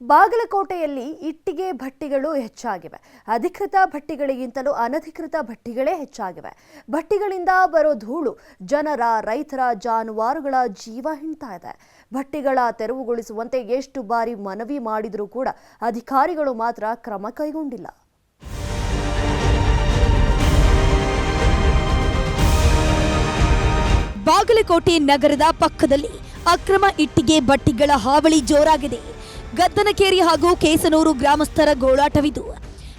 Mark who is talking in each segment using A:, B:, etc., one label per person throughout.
A: ಬಾಗಲಕೋಟೆಯಲ್ಲಿ ಇಟ್ಟಿಗೆ ಭಟ್ಟಿಗಳು ಹೆಚ್ಚಾಗಿವೆ. ಅಧಿಕೃತ ಭಟ್ಟಿಗಳಿಗಿಂತಲೂ ಅನಧಿಕೃತ ಭಟ್ಟಿಗಳೇ ಹೆಚ್ಚಾಗಿವೆ. ಭಟ್ಟಿಗಳಿಂದ ಬರೋ ಧೂಳು ಜನರ, ರೈತರ ಜಾನುವಾರುಗಳ ಜೀವ ಹಿಂಡ್ತಾ ಇದೆ. ಭಟ್ಟಿಗಳ ತೆರವುಗೊಳಿಸುವಂತೆ ಎಷ್ಟು ಬಾರಿ ಮನವಿ ಮಾಡಿದರೂ ಕೂಡ ಅಧಿಕಾರಿಗಳು ಮಾತ್ರ ಕ್ರಮ ಕೈಗೊಂಡಿಲ್ಲ.
B: ಬಾಗಲಕೋಟೆ ನಗರದ ಪಕ್ಕದಲ್ಲಿ ಅಕ್ರಮ ಇಟ್ಟಿಗೆ ಭಟ್ಟಿಗಳ ಹಾವಳಿ ಜೋರಾಗಿದೆ. ಗದ್ದನಕೇರಿ ಹಾಗೂ ಕೇಸನೂರು ಗ್ರಾಮಸ್ಥರ ಗೋಳಾಟವಿದು.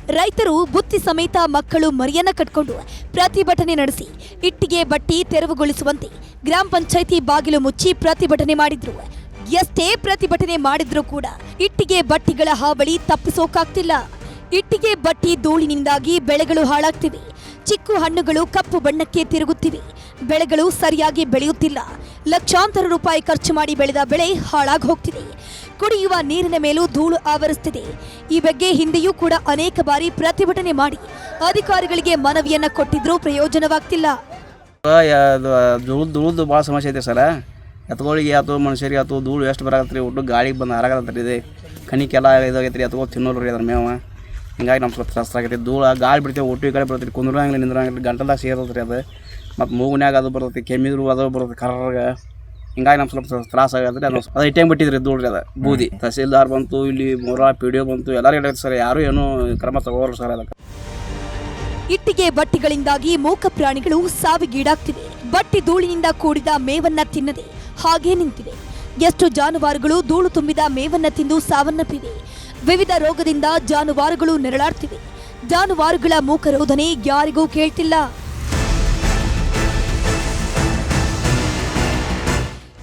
B: ರೈತರು ಬುತ್ತಿ ಸಮೇತ ಮಕ್ಕಳು ಮರಿಯನ್ನ ಕಟ್ಕೊಂಡು ಪ್ರತಿಭಟನೆ ನಡೆಸಿ, ಇಟ್ಟಿಗೆ ಬಟ್ಟಿ ತೆರವುಗೊಳಿಸುವಂತೆ ಗ್ರಾಮ ಪಂಚಾಯಿತಿ ಬಾಗಿಲು ಮುಚ್ಚಿ ಪ್ರತಿಭಟನೆ ಮಾಡಿದ್ರು. ಎಷ್ಟೇ ಪ್ರತಿಭಟನೆ ಮಾಡಿದ್ರೂ ಕೂಡ ಇಟ್ಟಿಗೆ ಬಟ್ಟಿಗಳ ಹಾವಳಿ ತಪ್ಪಿಸೋಕಾಗ್ತಿಲ್ಲ. ಇಟ್ಟಿಗೆ ಬಟ್ಟಿ ಧೂಳಿನಿಂದಾಗಿ ಬೆಳೆಗಳು ಹಾಳಾಗ್ತಿವೆ. ಚಿಕ್ಕು ಹಣ್ಣುಗಳು ಕಪ್ಪು ಬಣ್ಣಕ್ಕೆ ತಿರುಗುತ್ತಿವೆ. ಬೆಳೆಗಳು ಸರಿಯಾಗಿ ಬೆಳೆಯುತ್ತಿಲ್ಲ. ಲಕ್ಷಾಂತರ ರೂಪಾಯಿ ಖರ್ಚು ಮಾಡಿ ಬೆಳೆದ ಬೆಳೆ ಹಾಳಾಗಿ ಹೋಗ್ತಿದೆ ಕುಡಿಯುವ ನೀರಿನ ಮೇಲೂ ಧೂಳು ಆವರಿಸ್ತಿದೆ. ಈ ಬಗ್ಗೆ ಹಿಂದೆಯೂ ಕೂಡ ಅನೇಕ ಬಾರಿ ಪ್ರತಿಭಟನೆ ಮಾಡಿ ಅಧಿಕಾರಿಗಳಿಗೆ ಮನವಿಯನ್ನ ಕೊಟ್ಟಿದ್ರೂ ಪ್ರಯೋಜನವಾಗ್ತಿಲ್ಲ.
C: ಧೂಳು ಭಾಳ ಸಮಸ್ಯೆ ಐತೆ ಸರ. ಎತ್ಗಳಿಗೆ ಆಯ್ತು ಮನುಷ್ಯರಿಗೆ ಆಯ್ತು ಧೂಳು ಎಷ್ಟು ಬರಾಕತ್ರಿ, ಒಟ್ಟು ಗಾಳಿಗೆ ಬಂದು ಹಾರಾಗತ್ರಿ ಇದೆ. ಕಣಿಕೆಲ್ಲ ಇದಾಗೈತೆ ರೀ ಎತ್ಕೊಂಡು ತಿನ್ನೋರು ರೀ ಅದ್ರ ಮೇವ ಹಿಂಗಾಗಿ ನಮ್ಮ ತ್ರಾಸ ಆಗೈತಿ. ಧೂಳು, ಗಾಳಿ ಬಿಡ್ತೇವೆ, ಒಟ್ಟು ಈ ಕಡೆ ಬರ್ತೀವಿ ಕುಂದ್ರಂಗಿಲ್ಲ ನಿಂದ್ರಂಗಿಲ್ಲ ಗಂಟಲ್ದಾಗ ಸೇರ್ತದೆ ರೀ ಅದು. ಮತ್ತು ಮೂಗ್ನ್ಯಾಗ ಅದು ಬರ್ತೈತಿ ಕೆಮ್ಮಿದ್ರು ಅದು ಬರ್ತೈತಿ ಕರ್ರಗ. ಹಿಂಗಾಗಿ ನಮ್ಮ ಸ್ವಲ್ಪ ತ್ರಾಸ ಆಗಿದ್ರೆ ಅದು ಅದು ಇಟ್ಟಂಗೆ ಬಿಟ್ಟಿದ್ರಿ ದೂಡ್ರಿ ಅದು ಬೂದಿ. ತಹಸೀಲ್ದಾರ್ ಬಂತು ಇಲ್ಲಿ ಮೂರ ಪಿ ಡಿ ಒ ಬಂತು ಎಲ್ಲರೂ ಹೇಳಿದ್ರು ಸರ್ ಯಾರೂ ಏನೂ ಕ್ರಮ ತಗೋರು ಸರ್ ಅದಕ್ಕೆ.
B: ಇಟ್ಟಿಗೆ ಬಟ್ಟಿಗಳಿಂದಾಗಿ ಮೂಕ ಪ್ರಾಣಿಗಳು ಸಾವಿಗೀಡಾಗ್ತಿದೆ ಬಟ್ಟಿ ಧೂಳಿನಿಂದ ಕೂಡಿದ ಮೇವನ್ನ ತಿನ್ನದೆ ಹಾಗೆ ನಿಂತಿದೆ. ಎಷ್ಟು ಜಾನುವಾರುಗಳು ಧೂಳು ತುಂಬಿದ ಮೇವನ್ನ ತಿಂದು ಸಾವನ್ನಪ್ಪಿದೆ ವಿವಿಧ ರೋಗದಿಂದ ಜಾನುವಾರುಗಳು ನೆರಳಾಡ್ತಿವೆ ಜಾನುವಾರುಗಳ ಮೂಕ ರೋಧನೆ ಯಾರಿಗೂ ಕೇಳ್ತಿಲ್ಲ.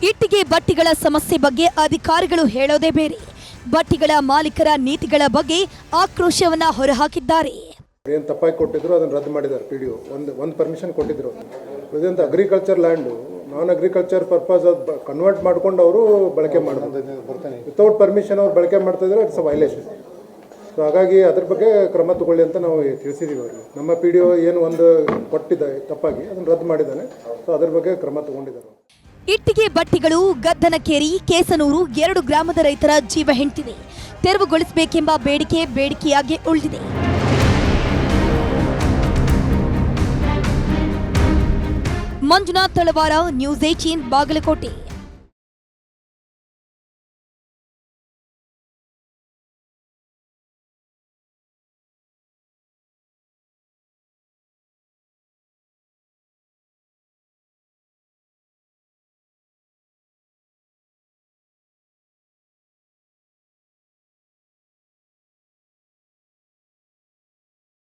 B: ಇಟ್ಟಿಗೆ ಬಟ್ಟಿಗಳ ಸಮಸ್ಯೆ ಬಗ್ಗೆ ಅಧಿಕಾರಿಗಳು ಹೇಳೋದೇ ಬೇರೆ. ಬಟ್ಟಿಗಳ ಮಾಲೀಕರ ನೀತಿಗಳ ಬಗ್ಗೆ ಆಕ್ರೋಶವನ್ನ ಹೊರಹಾಕಿದ್ದಾರೆ.
D: ಏನು ತಪ್ಪಾಗಿ ಕೊಟ್ಟಿದ್ರು ಅದನ್ನು ರದ್ದು ಮಾಡಿದ್ದಾರೆ ಪಿ ಡಿ ಒಂದು ಒಂದು ಪರ್ಮಿಷನ್ ಕೊಟ್ಟಿದ್ರು. ಇದಂತ agriculture land non agriculture purpose ಅದು ಕನ್ವರ್ಟ್ ಮಾಡ್ಕೊಂಡು ಅವರು ಬಳಕೆ ಮಾಡ್ಬೋದು. ವಿತೌಟ್ ಪರ್ಮಿಷನ್ ಅವ್ರು ಬಳಕೆ ಮಾಡ್ತಿದ್ರೆ ಇಟ್ಸ್ ಅ ವೈಲೇಷನ್ ಸೊ ಹಾಗಾಗಿ ಅದ್ರ ಬಗ್ಗೆ ಕ್ರಮ ತಗೊಳ್ಳಿ ಅಂತ ನಾವು ತಿಳಿಸಿದ್ದೀವಿ ಅವ್ರಿಗೆ. ನಮ್ಮ ಪಿ ಡಿ ಒ ಏನು ಒಂದು ಕೊಟ್ಟಿದ್ದ ತಪ್ಪಾಗಿ ಅದನ್ನು ರದ್ದು ಮಾಡಿದ್ದಾನೆ. ಸೊ ಅದ್ರ ಬಗ್ಗೆ ಕ್ರಮ ತಗೊಂಡಿದ್ದಾರೆ
B: ಇಟ್ಟಿಗೆ ಬಟ್ಟಿಗಳು, ಗದ್ದನಕೇರಿ, ಕೇಸನೂರು ಎರಡು ಗ್ರಾಮದ ರೈತರ ಜೀವ ಹೆಂಟಿದೆ ತೆರವುಗೊಳಿಸಬೇಕೆಂಬ ಬೇಡಿಕೆ ಬೇಡಿಕೆಯಾಗಿ ಉಳಿದಿದೆ. Manjunath Talawar news eighteen Bagalkote.